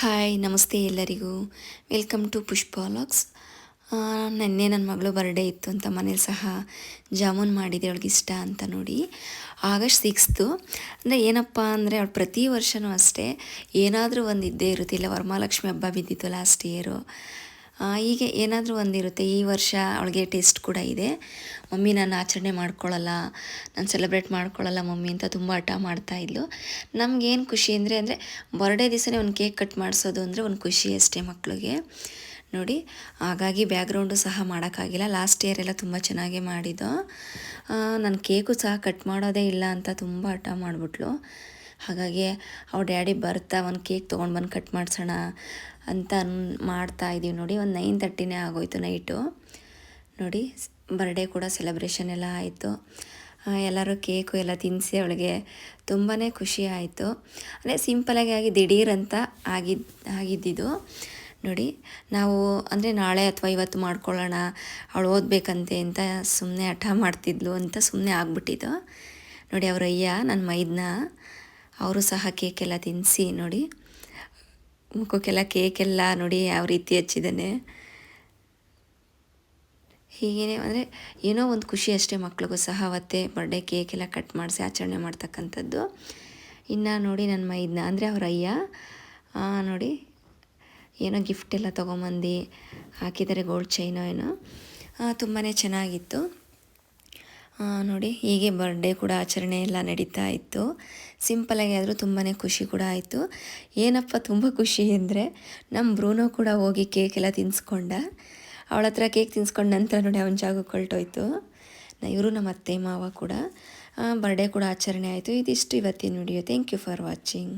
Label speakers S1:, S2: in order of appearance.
S1: Hi, ನಮಸ್ತೆ ಎಲ್ಲರಿಗೂ. Welcome to Pushpa logs ನೆನ್ನೆ ನನ್ನ ಮಗಳು ಬರ್ಡೇ ಇತ್ತು ಅಂತ ಮನೇಲಿ ಸಹ ಜಾಮೂನ್ ಮಾಡಿದೆ, ಅವಳಿಗೆ ಇಷ್ಟ ಅಂತ ನೋಡಿ. ಆಗಸ್ಟ್ ಸಿಕ್ಸ್ತು ಅಂದರೆ ಏನಪ್ಪ ಅಂದರೆ ಅವಳು ಪ್ರತಿ ವರ್ಷವೂ ಅಷ್ಟೇ. ಏನಾದರೂ ಒಂದು ಇದ್ದೇ ಇರುತ್ತೆ. ಇಲ್ಲ, ವರಮಹಾಲಕ್ಷ್ಮಿ ಹಬ್ಬ ಬಿದ್ದಿತ್ತು ಲಾಸ್ಟ್ ಇಯರು ಹೀಗೆ ಏನಾದರೂ ಒಂದಿರುತ್ತೆ. ಈ ವರ್ಷ ಅವಳಿಗೆ ಟೆಸ್ಟ್ ಕೂಡ ಇದೆ. ಮಮ್ಮಿ ನಾನು ಆಚರಣೆ ಮಾಡ್ಕೊಳ್ಳಲ್ಲ ನಾನು ಸೆಲೆಬ್ರೇಟ್ ಮಾಡ್ಕೊಳ್ಳಲ್ಲ ಮಮ್ಮಿ ಅಂತ ತುಂಬ ಹಠ ಮಾಡ್ತಾಯಿದ್ಲು ನಮಗೇನು ಖುಷಿ ಅಂದರೆ ಅಂದರೆ ಬರ್ಡೇ ದಿವಸನೇ ಒಂದು ಕೇಕ್ ಕಟ್ ಮಾಡಿಸೋದು ಅಂದರೆ ಒಂದು ಖುಷಿ ಅಷ್ಟೇ ಮಕ್ಕಳಿಗೆ ನೋಡಿ, ಹಾಗಾಗಿ ಬ್ಯಾಕ್ಗ್ರೌಂಡು ಸಹ ಮಾಡೋಕ್ಕಾಗಿಲ್ಲ. ಲಾಸ್ಟ್ ಇಯರ್ ಎಲ್ಲ ತುಂಬ ಚೆನ್ನಾಗೇ ಮಾಡಿದ್ದು. ನಾನು ಕೇಕು ಸಹ ಕಟ್ ಮಾಡೋದೇ ಇಲ್ಲ ಅಂತ ತುಂಬ ಹಠ ಮಾಡಿಬಿಟ್ಲು. ಹಾಗಾಗಿ ಅವ್ರ ಡ್ಯಾಡಿ ಬರ್ತಾ ಒಂದು ಕೇಕ್ ತೊಗೊಂಡು ಬಂದು ಕಟ್ ಮಾಡಿಸೋಣ ಅಂತ ಮಾಡ್ತಾ ಇದ್ದೀವಿ ನೋಡಿ. ಒಂದು ನೈನ್ ತರ್ಟಿನೇ ಆಗೋಯ್ತು ನೈಟು. ನೋಡಿ, ಬರ್ಡೇ ಕೂಡ ಸೆಲೆಬ್ರೇಷನ್ ಎಲ್ಲ ಆಯಿತು. ಎಲ್ಲರೂ ಕೇಕು ಎಲ್ಲ ತಿನ್ನಿಸಿ ಅವಳಿಗೆ ತುಂಬಾ ಖುಷಿ ಆಯಿತು. ಅಂದರೆ ಸಿಂಪಲಾಗಿ ಆಗಿ ದಿಢೀರಂತ ಆಗಿದ್ದು ಆಗಿದ್ದಿದ್ದು ನೋಡಿ, ನಾವು ಅಂದರೆ ನಾಳೆ ಅಥವಾ ಇವತ್ತು ಮಾಡ್ಕೊಳ್ಳೋಣ, ಅವಳು ಓದಬೇಕಂತೆ ಅಂತ ಸುಮ್ಮನೆ ಹಠ ಮಾಡ್ತಿದ್ಲು ಅಂತ ಸುಮ್ಮನೆ ಆಗ್ಬಿಟ್ಟಿದ್ದು. ನೋಡಿ ಅವರ ಅಯ್ಯ ನನ್ನ ಮೈದನ್ನ ಅವರು ಸಹ ಕೇಕೆಲ್ಲ ತಿನ್ನಿಸಿ ನೋಡಿ. ಮುಖಕ್ಕೆಲ್ಲ ಕೇಕೆಲ್ಲ ನೋಡಿ ಯಾವ ರೀತಿ ಹಚ್ಚಿದ್ದಾನೆ. ಹೀಗೇನೆ ಅಂದರೆ ಏನೋ ಒಂದು ಖುಷಿ ಅಷ್ಟೇ ಮಕ್ಳಿಗೂ ಸಹ ಅವತ್ತೇ ಬರ್ಡೇ ಕೇಕೆಲ್ಲ ಕಟ್ ಮಾಡಿಸಿ ಆಚರಣೆ ಮಾಡ್ತಕ್ಕಂಥದ್ದು. ಇನ್ನು ನೋಡಿ ನನ್ನ ಮೈದನ್ನ ಅಂದರೆ ಅವ್ರ ಅಯ್ಯ. ನೋಡಿ ಏನೋ ಗಿಫ್ಟ್ ಎಲ್ಲ ತೊಗೊಂಬಂದು ಹಾಕಿದ್ದಾರೆ ಗೋಲ್ಡ್ ಚೈನೋ ಏನೋ. ತುಂಬಾ ಚೆನ್ನಾಗಿತ್ತು. ನೋಡಿ, ಹೀಗೆ ಬರ್ಡೇ ಕೂಡ ಆಚರಣೆ ಎಲ್ಲ ನಡೀತಾ ಇತ್ತು. ಸಿಂಪಲಾಗಿ ಆದರೂ ತುಂಬಾ ಖುಷಿ ಕೂಡ ಆಯಿತು. ಏನಪ್ಪ ತುಂಬ ಖುಷಿ ಅಂದರೆ ನಮ್ಮ ಬ್ರೂನೋ ಕೂಡ ಹೋಗಿ ಕೇಕ್ ಎಲ್ಲ ತಿನ್ಸ್ಕೊಂಡ. ಅವಳ ಹತ್ರ ಕೇಕ್ ತಿನ್ಸ್ಕೊಂಡ ನಂತರ ನೋಡಿ ಅವನ ಜಾಗಕ್ಕೆ ಹೊರಟೋಯ್ತು ಇವರು ನಮ್ಮ ಅತ್ತೆ ಮಾವ ಕೂಡ. ಬರ್ಡೇ ಕೂಡ ಆಚರಣೆ ಆಯಿತು. ಇದಿಷ್ಟು ಇವತ್ತಿನ video thank you for watching